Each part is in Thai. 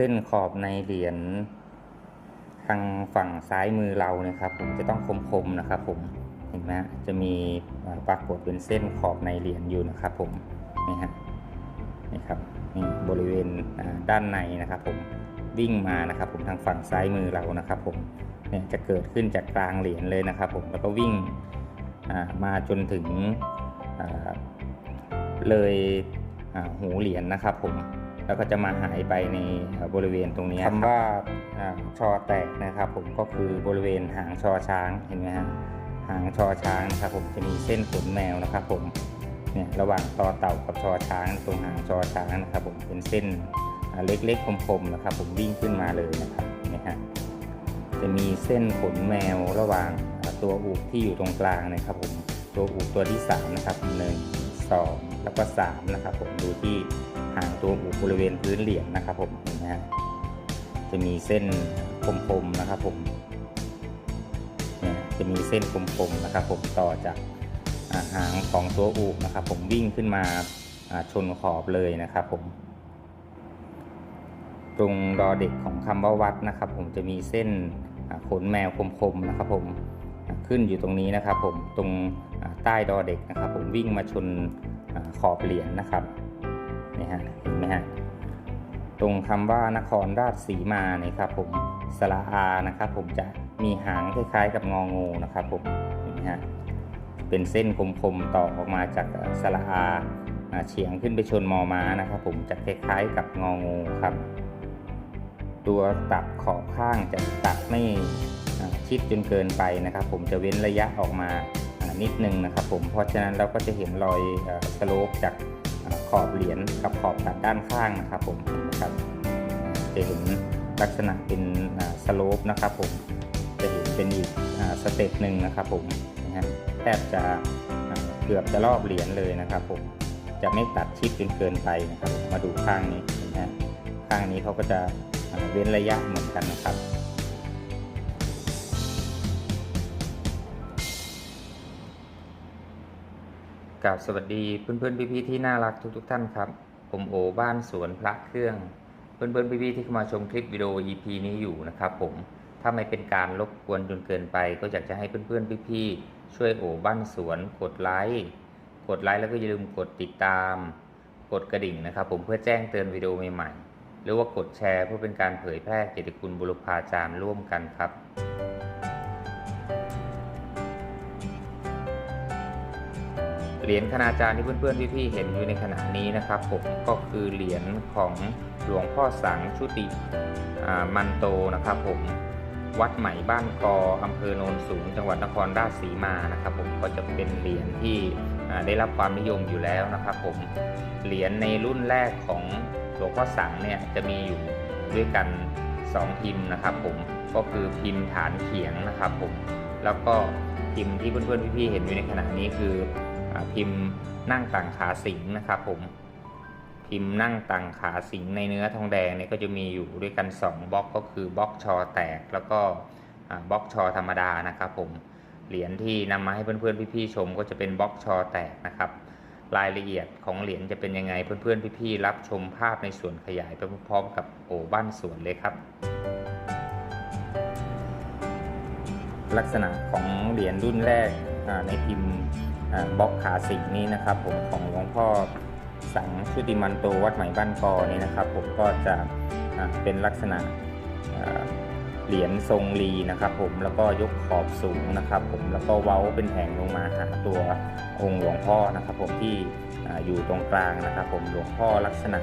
เส้นขอบในเหรียญทางฝั่งซ้ายมือเราเนี่ยครับผมจะต้องคมๆนะครับผมเห็นไหมจะมีปรากฏเป็นเส้นขอบในเหรียญอยู่นะครับผมนี่ฮะนี่ครับนี่บริเวณด้านในนะครับผมวิ่งมานะครับผมทางฝั่งซ้ายมือเรานะครับผมเนี่ยจะเกิดขึ้นจากกลางเหรียญเลยนะครับผมแล้วก็วิ่งมาจนถึงเลยหูเหรียญนะครับผม แล้วก็จะมาหายไปในเอ่อบริเวณตรงนี้คำว่าอ่าชอแตกนะครับผมก็คือบริเวณหางชอช้างเห็นไหมฮะหางชอช้างนะครับผมจะมีเส้นขนแมวนะครับผมเนี่ยระหว่างตอเต่ากับชอช้างตรงหางชอช้างนะครับผมเป็นเส้นอ่าเล็กๆคมๆนะครับผมวิ่งขึ้นมาเลยนะครับเนี่ยฮะจะมีเส้นขนแมวระหว่างอ่าตัวอูกที่อยู่ตรงกลางนะครับผมตัวอูกตัวที่สามนะครับหนึ่งสองแล้วก็สามนะครับผมดูที่ ห่างตัวอูบริเวณพื้นเหรียญนะครับผมเห็นไหมฮะจะมีเส้นคมๆนะครับผมเนี่ยจะมีเส้นคมๆนะครับผมต่อจากาหางของตัวอูบนะครับ ผมวิ่งขึ้นมาาชนขอบเลยนะครับผม ตรงดอเด็กของคำว่าวัดนะครับ ผมจะมีเส้นขนแมวคมๆนะครับผมขึ้นอยู่ตรงนี้นะครับ ผมตรงใต้ดอเด็กนะครับ ผมวิ่งมาชนอาขอบเหรียญนะครับ นี่ฮะเห็นไหมฮะตรงคำว่านครราชสีมาเนี่ยครับผมสระอานะครับผมจะมีหางคล้ายๆกับงองูนะครับผมเห็นไหมฮะเป็นเส้นคมๆต่อออกมาจากสระอาเฉียงขึ้นไปชนมอม้านะครับผมจะคล้ายๆกับงองูครับ ตัวตัดขอบข้างจะตัดไม่ชิดจนเกินไปนะครับ ผมจะเว้นระยะออกมานิดนึงนะครับ ผมเพราะฉะนั้นเราก็จะเห็นรอยสโลปจาก ขอบเหรียญกับขอบตัดด้านข้างนะครับผมนะครับจะเห็นลักษณะเป็นสโลปนะครับผมจะเห็นเป็นอีกสเต็ปหนึ่งนะครับผมนะฮะแทบจะเกือบจะรอบเหรียญเลยนะครับผมจะไม่ตัดชิดจนเกินไปนะครับ มาดูข้างนี้นะข้างนี้เขาก็จะเว้นระยะเหมือนกันนะครับ กราบสวัสดีเพื่อนๆพี่ๆที่น่ารักทุกๆท่านครับผมโอบ้านสวนพระเครื่อง เพื่อนๆพี่ๆที่เข้ามาชมคลิปวิดีโอ EP นี้อยู่นะครับผมถ้าไม่เป็นการรบกวนจนเกินไป ก็อยากจะให้เพื่อนๆพี่ๆช่วยโอบ้านสวนกดไลค์กดไลค์แล้วก็อย่าลืมกดติดตาม กดกระดิ่งนะครับ ผมเพื่อแจ้งเตือนวิดีโอใหม่ๆหรือว่ากดแชร์เพื่อเป็นการเผยแพร่เกียรติคุณบุรพาจารย์ร่วมกันครับ เหรียญคณาจารย์ที่เพื่อนๆพี่ๆเห็นอยู่ในขณะนี้นะครับผมก็คือเหรียญของหลวงพ่อสังชุติมันโตนะครับผมวัดใหม่บ้านกออำเภอโนนสูง จังหวัดนครราชสีมานะครับผมก็จะเป็นเหรียญที่ได้รับความนิยมอยู่แล้วนะครับผมเหรียญในรุ่นแรกของหลวงพ่อสังเนี่ยจะมีอยู่ด้วยกัน 2 พิมพ์นะครับผมก็คือพิมพ์ฐานเขียงนะครับผมแล้วก็พิมพ์ที่เพื่อนๆพี่ๆเห็นอยู่ในขณะนี้คือ พิมพ์นั่งต่างขาสิงนะครับผมพิมพ์นั่งต่างขาสิงในเนื้อทองแดงเนี่ยก็จะมีอยู่ด้วยกัน 2บล็อกก็คือบล็อกชอแตกแล้วก็บล็อกชอธรรมดานะครับผมเหรียญที่นำมาให้เพื่อนๆพี่ๆชม ก็จะเป็นบล็อกชอแตกนะครับรายละเอียดของเหรียญจะเป็นยังไงเพื่อนๆพี่ๆรับชมภาพในส่วนขยายไปพร้อมๆกับโอบ้านสวนเลยครับ ลักษณะของเหรียญรุ่นแรกในพิมพ์ บล็อกขาสิงนี้นะครับ ผมของหลวงพ่อสังชุติมันโตวัดใหม่บ้านกอนี่นะครับ ผมก็จะเป็นลักษณะเหรียญทรงรีนะครับ ผมแล้วก็ยกขอบสูงนะครับ ผมแล้วก็เว้าเป็นแผงลงมาหาตัวองค์หลวงพ่อนะครับ ผมที่อ่อยู่ตรงกลางนะครับ ผมหลวงพ่อลักษณะ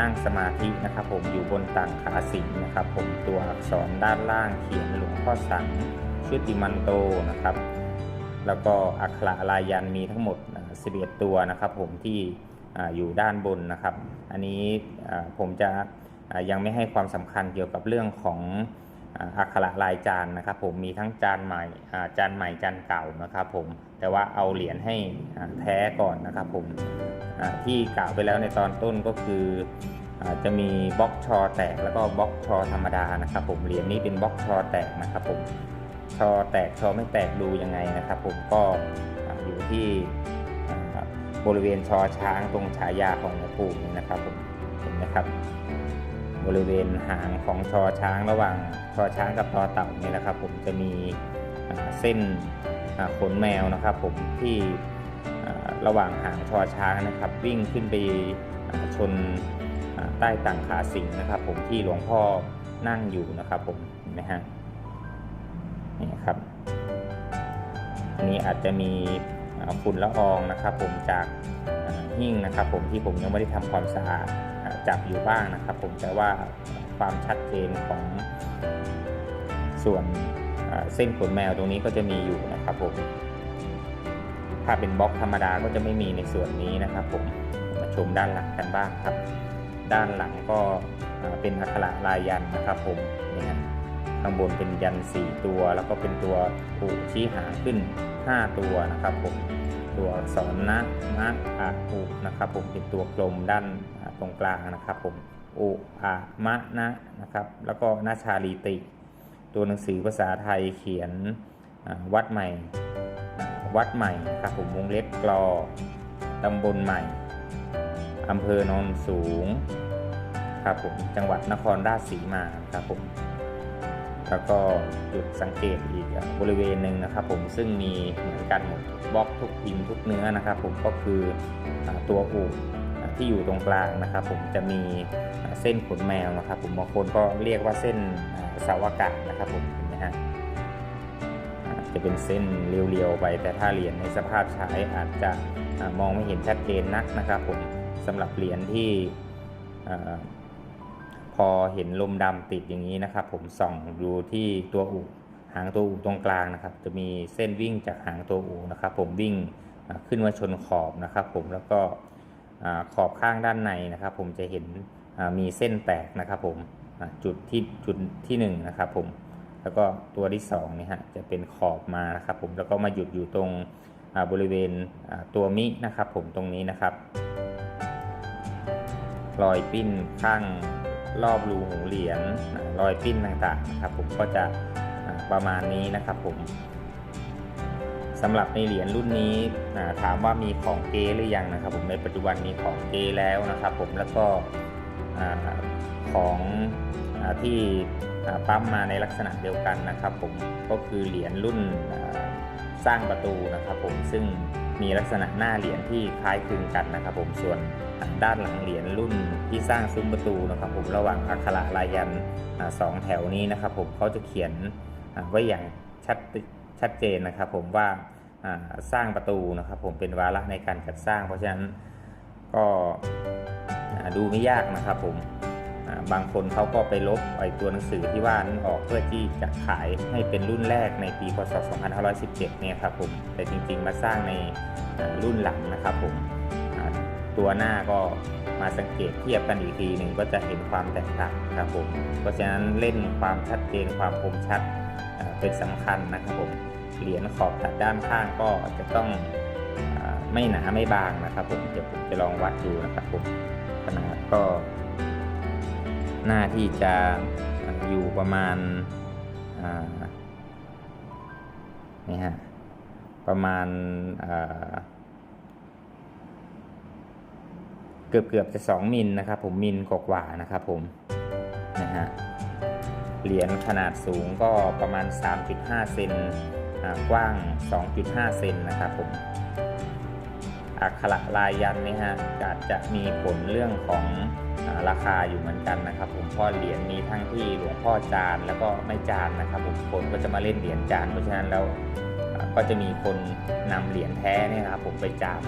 นั่งสมาธินะครับ ผมอยู่บนต่างขาสิงนะครับ ผมตัวอักษรด้านล่างเขียนหลวงพ่อสังชุติมันโตนะครับ แล้วก็อักขระลายยันมีทั้งหมด 11 ตัวนะครับผมที่อยู่ด้านบนนะครับ อันนี้ผมจะยังไม่ให้ความสำคัญเกี่ยวกับเรื่องของอักขระลายจานนะครับ ผมมีทั้งจานใหม่จานใหม่จานเก่านะครับ ผมแต่ว่าเอาเหรียญให้แท้ก่อนนะครับ ผมที่กล่าวไปแล้วในตอนต้นก็คือจะมีบล็อกชอแตกแล้วก็บล็อกชอธรรมดานะครับ ผมเหรียญนี้เป็นบล็อกชอแตกนะครับผม ชอแตกชอไม่แตกดูยังไงนะครับ ผมก็อยู่ที่บริเวณชอช้างตรงฉายาของหลวงปู่นี่นะครับผมเห็นไหมครับ บริเวณหางของชอช้างระหว่างชอช้างกับตอเต่านี่นะครับ ผมจะมีเส้นขนแมวนะครับ ผมที่ระหว่างหางชอช้างนะครับ วิ่งขึ้นไปชนใต้ต่างขาสิงนะครับ ผมที่หลวงพ่อนั่งอยู่นะครับ ผมเห็นไหมฮะ นี่ครับอันนี้อาจจะมีฝุ่นละอองนะครับผมจากหิ้งนะครับ ผมที่ผมยังไม่ได้ทำความสะอาดจับอยู่บ้างนะครับ ผมแต่ว่าความชัดเจนของส่วนเส้นขนแมวตรงนี้ก็จะมีอยู่นะครับผมถ้าเป็นบล็อกธรรมดาก็จะไม่มีในส่วนนี้นะครับ ผมมาชมด้านหลังกันบ้างครับ ด้านหลังก็เป็นอักขระลายยันนะครับ ผมเนี่ย ข้างบนเป็นยัน 4 ตัว แล้วก็เป็นตัวผูชี้หางขึ้น 5 ตัวนะครับผมตัวอักษรนะมะอะอุนะครับผมเป็นตัวกลมด้านตรงกลางนะครับผมอุอะมะนะนะครับ แล้วก็นาชาลีติ ตัวหนังสือภาษาไทยเขียนวัดใหม่วัดใหม่ครับผมวงเล็บกลอตำบลใหม่อำเภอโนนสูงครับผมจังหวัดนครราชสีมาครับผม แล้วก็จุดสังเกตอีกบริเวณหนึ่งนะครับ ผมซึ่งมีเหมือนกันหมดบล็อกทุกพิมพ์ทุกเนื้อนะครับ ผมก็คือตัวอูอ่าที่อยู่ตรงกลางนะครับ ผมจะมีเส้นขนแมวนะครับ ผมบางคนก็เรียกว่าเส้นอ่าสาวกะนะครับ ผมเห็นไหมฮะจะเป็นเส้นเรียวๆไป แต่ถ้าเหรียญในสภาพใช้อาจจะมองไม่เห็นชัดเจนนักนะครับ ผมสำหรับเหรียญที่ พอเห็นลมดำติดอย่างนี้นะครับ ผมส่องดูที่ตัวอูหางตัวอูตรงกลางนะครับ จะมีเส้นวิ่งจากหางตัวอูนะครับ ผมวิ่งขึ้นมาชนขอบนะครับ ผมแล้วก็ขอบข้างด้านในนะครับ ผมจะเห็นมีเส้นแตกนะครับ ผมจุดที่จุดที่หนึ่งนะครับ ผมแล้วก็ตัวที่สองนี่ฮะจะเป็นขอบมานะครับ ผมแล้วก็มาหยุดอยู่ตรงบริเวณตัวมินะครับ ผมตรงนี้นะครับรอยปิ้นข้าง รอบรูหูเหรียญรอยปิ้นต่างๆนะครับผมก็จะประมาณนี้นะครับผมสำหรับในเหรียญรุ่นนี้ถามว่ามีของเกหรือยังนะครับ ผมในปัจจุบันมีของเกแล้วนะครับ ผมแล้วก็ของอที่ปั๊มมาในลักษณะเดียวกันนะครับ ผมก็คือเหรียญรุ่นสร้างประตูนะครับ ผมซึ่ง มีลักษณะหน้าเหรียญที่คล้ายคลึงกันนะครับผมส่วนด้านหลังเหรียญรุ่นที่สร้างซุ้มประตูนะครับผมระหว่างอักขระลายันสองแถวนี้นะครับผมเขาจะเขียนไว้อย่างชัดชัดเจนนะครับผมว่าสร้างประตูนะครับผมเป็นวาระในการจัดสร้าง เพราะฉะนั้นก็ดูไม่ยากนะครับผม บางคนเขาก็ไปลบไอ้ตัวหนังสือที่ว่านั้นออกเพื่อที่จะขายให้เป็นรุ่นแรกในปีพศ 2517 เนี่ยครับผมแต่จริงๆมาสร้างในรุ่นหลังนะครับผมตัวหน้าก็มาสังเกตเทียบกันอีกทีหนึ่งก็จะเห็นความแตกต่างครับผมเพราะฉะนั้นเล่นความชัดเจนความคมชัดเป็นสำคัญนะครับผมเหรียญขอบตัดด้านข้างก็จะต้องอไม่หนาไม่บางนะครับผมเดี๋ยวผมจะลองวัดดูนะครับผมขนาดก็ หน้าที่จะอยู่ประมาณนี่ฮะประมาณเกือบเกือบจะ 2 มิลนะครับผมมิลกว่านะครับผมนะฮะเหรียญขนาดสูงก็ประมาณ 3.5 เซนอ่ากว้าง 2.5 เซนนะครับผมอักขระลายยันนี่ฮะอาจจะมีผลเรื่องของ ราคาอยู่เหมือนกันนะครับผมพราะเหรียญมีทั้งที่หลวงพ่อจานแล้วก็ไม่จานนะครับผมคนก็จะมาเล่นเหรียญจานเพราะฉะนั้นแล้วก็จะมีคนนำเหรียญแท้เนี่ยนะครับผมไปจาน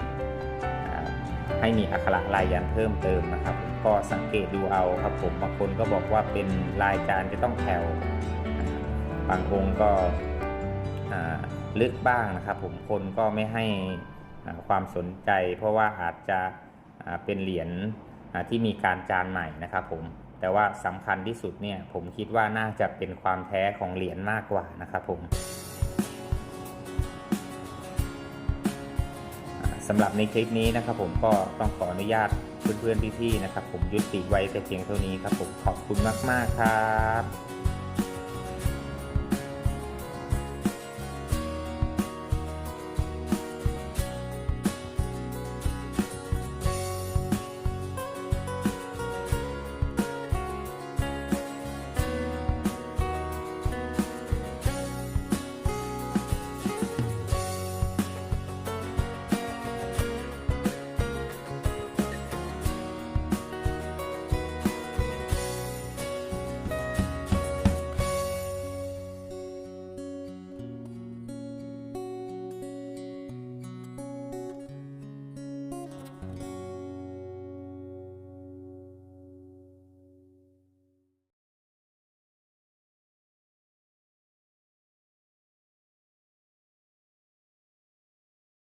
ให้มีอักขระลายยันเพิ่มเติมนะครับผมก็สังเกตดูเอาครับผมบางคนก็บอกว่าเป็นลายจานจะต้องแถวอ่าบางองค์ก็ลึกบ้างนะครับ ผมคนก็ไม่ให้ความสนใจ เพราะว่าอาจจะเป็นเหรียญ ที่มีการจานใหม่นะครับผมแต่ว่าสำคัญที่สุดเนี่ยผมคิดว่าน่าจะเป็นความแท้ของเหรียญมากกว่านะครับผมสำหรับในคลิปนี้นะครับผมก็ต้องขออนุญาตเพื่อนๆพี่ๆนะครับ ผมยุติไว้แต่เพียงเท่านี้ครับผมขอบคุณมากๆครับ